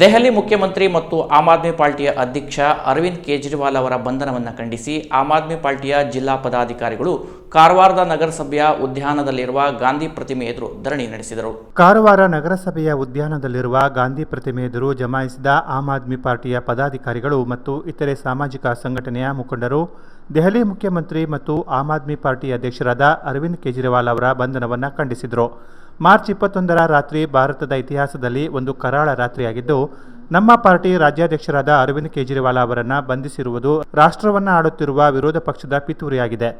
ದೆಹಲಿ ಮುಖ್ಯಮಂತ್ರಿ ಮತ್ತು ಆಮ್ ಆದ್ಮಿ ಪಾರ್ಟಿಯ ಅಧ್ಯಕ್ಷ ಅರವಿಂದ್ ಕೇಜ್ರಿವಾಲ್ ಅವರ ಬಂಧನವನ್ನು ಖಂಡಿಸಿ ಆಮ್ ಆದ್ಮಿ ಪಾರ್ಟಿಯ ಜಿಲ್ಲಾ ಪದಾಧಿಕಾರಿಗಳು ಕಾರವಾರದ ನಗರಸಭೆಯ ಉದ್ಯಾನದಲ್ಲಿರುವ ಗಾಂಧಿ ಪ್ರತಿಮೆ ಎದುರು ಧರಣಿ ನಡೆಸಿದರು. ಕಾರವಾರ ನಗರಸಭೆಯ ಉದ್ಯಾನದಲ್ಲಿರುವ ಗಾಂಧಿ ಪ್ರತಿಮೆ ಎದುರು ಜಮಾಯಿಸಿದ ಆಮ್ ಆದ್ಮಿ ಪಾರ್ಟಿಯ ಪದಾಧಿಕಾರಿಗಳು ಮತ್ತು ಇತರೆ ಸಾಮಾಜಿಕ ಸಂಘಟನೆಯ ಮುಖಂಡರು, ದೆಹಲಿ ಮುಖ್ಯಮಂತ್ರಿ ಮತ್ತು ಆಮ್ ಆದ್ಮಿ ಪಾರ್ಟಿ ಅಧ್ಯಕ್ಷರಾದ ಅರವಿಂದ್ ಕೇಜ್ರಿವಾಲ್ ಅವರ ಬಂಧನವನ್ನು ಖಂಡಿಸಿದರು. ಮಾರ್ಚ್ ಇಪ್ಪತ್ತೊಂದರ ರಾತ್ರಿ ಭಾರತದ ಇತಿಹಾಸದಲ್ಲಿ ಒಂದು ಕರಾಳ ರಾತ್ರಿಯಾಗಿದ್ದು, ನಮ್ಮ ಪಾರ್ಟಿ ರಾಜ್ಯಾಧ್ಯಕ್ಷರಾದ ಅರವಿಂದ್ ಕೇಜ್ರಿವಾಲ್ ಅವರನ್ನು ಬಂಧಿಸಿರುವುದು ರಾಷ್ಟ್ರವನ್ನು ಆಡುತ್ತಿರುವ ವಿರೋಧ ಪಕ್ಷದ ಪಿತೂರಿಯಾಗಿದೆ.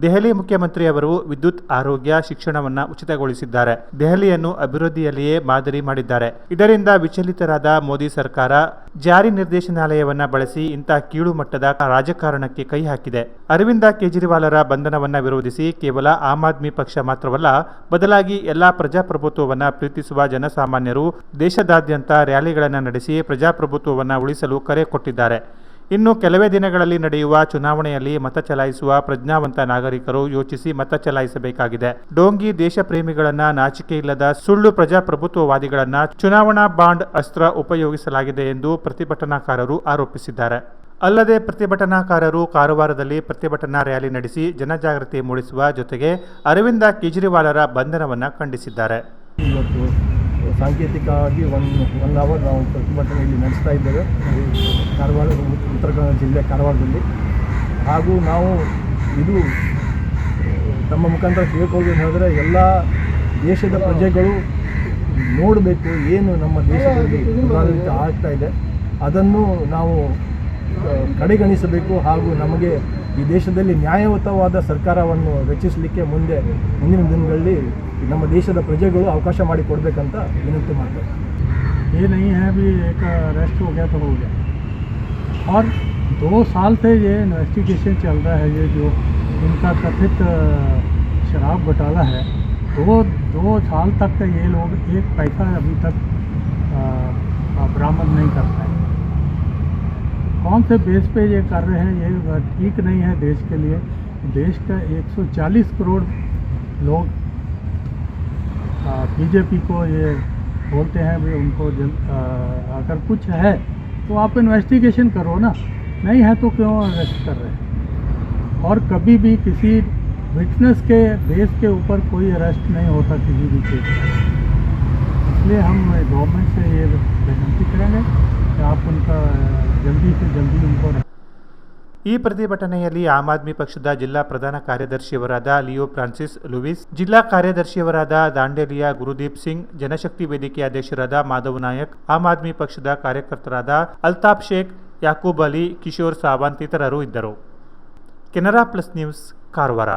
ದೆಹಲಿ ಮುಖ್ಯಮಂತ್ರಿಯವರು ವಿದ್ಯುತ್ ಆರೋಗ್ಯ ಶಿಕ್ಷಣವನ್ನ ಉಚಿತಗೊಳಿಸಿದ್ದಾರೆ. ದೆಹಲಿಯನ್ನು ಅಭಿವೃದ್ಧಿಯಲ್ಲಿಯೇ ಮಾದರಿ ಮಾಡಿದ್ದಾರೆ. ಇದರಿಂದ ವಿಚಲಿತರಾದ ಮೋದಿ ಸರ್ಕಾರ ಜಾರಿ ನಿರ್ದೇಶನಾಲಯವನ್ನ ಬಳಸಿ ಇಂಥ ಕೀಳು ಮಟ್ಟದ ರಾಜಕಾರಣಕ್ಕೆ ಕೈ ಹಾಕಿದೆ. ಅರವಿಂದ ಕೇಜ್ರಿವಾಲರ ಬಂಧನವನ್ನ ವಿರೋಧಿಸಿ ಕೇವಲ ಆಮ್ ಆದ್ಮಿ ಪಕ್ಷ ಮಾತ್ರವಲ್ಲ, ಬದಲಾಗಿ ಎಲ್ಲಾ ಪ್ರಜಾಪ್ರಭುತ್ವವನ್ನ ಪ್ರೀತಿಸುವ ಜನಸಾಮಾನ್ಯರು ದೇಶದಾದ್ಯಂತ ರ್ಯಾಲಿಗಳನ್ನು ನಡೆಸಿ ಪ್ರಜಾಪ್ರಭುತ್ವವನ್ನ ಉಳಿಸಲು ಕರೆ ಕೊಟ್ಟಿದ್ದಾರೆ. ಇನ್ನು ಕೆಲವೇ ದಿನಗಳಲ್ಲಿ ನಡೆಯುವ ಚುನಾವಣೆಯಲ್ಲಿ ಮತ ಚಲಾಯಿಸುವ ಪ್ರಜ್ಞಾವಂತ ನಾಗರಿಕರು ಯೋಚಿಸಿ ಮತ ಚಲಾಯಿಸಬೇಕಾಗಿದೆ. ಡೋಂಗಿ ದೇಶ ಪ್ರೇಮಿಗಳನ್ನ ನಾಚಿಕೆ ಇಲ್ಲದ ಸುಳ್ಳು ಪ್ರಜಾಪ್ರಭುತ್ವವಾದಿಗಳನ್ನ ಚುನಾವಣಾ ಬಾಂಡ್ ಅಸ್ತ್ರ ಉಪಯೋಗಿಸಲಾಗಿದೆ ಎಂದು ಪ್ರತಿಭಟನಾಕಾರರು ಆರೋಪಿಸಿದ್ದಾರೆ. ಅಲ್ಲದೆ ಪ್ರತಿಭಟನಾಕಾರರು ಕಾರವಾರದಲ್ಲಿ ಪ್ರತಿಭಟನಾ ರ್ಯಾಲಿ ನಡೆಸಿ ಜನಜಾಗೃತಿ ಮೂಡಿಸುವ ಜೊತೆಗೆ ಅರವಿಂದ ಕೇಜ್ರಿವಾಲರ ಬಂಧನವನ್ನು ಖಂಡಿಸಿದ್ದಾರೆ. ಸಾಂಕೇತಿಕವಾಗಿ ಒಂದು ಒನ್ ಅವರ್ ನಾವು ಪ್ರತಿಭಟನೆ ಇಲ್ಲಿ ನಡೆಸ್ತಾ ಇದ್ದೇವೆ. ಕಾರವಾರ ಉತ್ತರ ಕನ್ನಡ ಜಿಲ್ಲೆ ಕಾರವಾರದಲ್ಲಿ ಹಾಗೂ ನಾವು ಇದು, ತಮ್ಮ ಮುಖಾಂತರ ಕೇಳ್ಕೊಳ್ಬೇಕು ಹೇಳಿದ್ರೆ ಎಲ್ಲ ದೇಶದ ಪ್ರಜೆಗಳು ನೋಡಬೇಕು ಏನು ನಮ್ಮ ದೇಶದಲ್ಲಿ ಪ್ರಭಾವಿತ ಆಗ್ತಾ ಇದೆ. ಅದನ್ನು ನಾವು ಕಡೆಗಣಿಸಬೇಕು ಹಾಗೂ ನಮಗೆ ಈ ದೇಶದಲ್ಲಿ ನ್ಯಾಯಯುತವಾದ ಸರ್ಕಾರವನ್ನು ರಚಿಸಲಿಕ್ಕೆ ಮುಂದೆ ಮುಂದಿನ ದಿನಗಳಲ್ಲಿ ನಮ್ಮ ದೇಶದ ಪ್ರಜೆಗಳು ಅವಕಾಶ ಮಾಡಿಕೊಡ್ಬೇಕಂತ ವಿನಂತಿ ಮಾಡ್ತಾರೆ ये नहीं है अभी एक अरेस्ट हो गया तो हो गया और दो साल से ये इन्वेस्टिगेशन चल रहा है ये जो इनका कथित अ, शराब घोटाला है दो दो साल तक ये लोग एक पैसा अभी तक अ, अ, बरामद नहीं कर पाए कौन से बेस पे ये कर रहे हैं ये ठीक नहीं है देश के लिए देश का 140 करोड़ लोग बीजेपी को ये बोलते हैं भी उनको जल आ, अगर कुछ है तो आप इन्वेस्टिगेशन करो ना। नहीं है तो क्यों अरेस्ट कर रहे हैं? और कभी भी किसी विटनेस के बेस के ऊपर कोई अरेस्ट नहीं होता किसी भी में इसलिए हम गवर्नमेंट से ये विनती ಈ ಪ್ರತಿಭಟನೆಯಲ್ಲಿ ಆಮ್ ಆದ್ಮಿ ಪಕ್ಷದ ಜಿಲ್ಲಾ ಪ್ರಧಾನ ಕಾರ್ಯದರ್ಶಿಯವರಾದ ಲಿಯೋ ಫ್ರಾನ್ಸಿಸ್ ಲೂಯಿಸ್, ಜಿಲ್ಲಾ ಕಾರ್ಯದರ್ಶಿಯವರಾದ ದಾಂಡೇಲಿಯ ಗುರುದೀಪ್ ಸಿಂಗ್, ಜನಶಕ್ತಿ ವೇದಿಕೆ ಅಧ್ಯಕ್ಷರಾದ ಮಾಧವ್ ನಾಯಕ್, ಆಮ್ ಆದ್ಮಿ ಪಕ್ಷದ ಕಾರ್ಯಕರ್ತರಾದ ಅಲ್ತಾಫ್ ಶೇಖ್, ಯಾಕೂಬ್ ಅಲಿ, ಕಿಶೋರ್ ಸಾವಂತ್ ಇತರರು ಇದ್ದರು. Canara plus news, Karwar.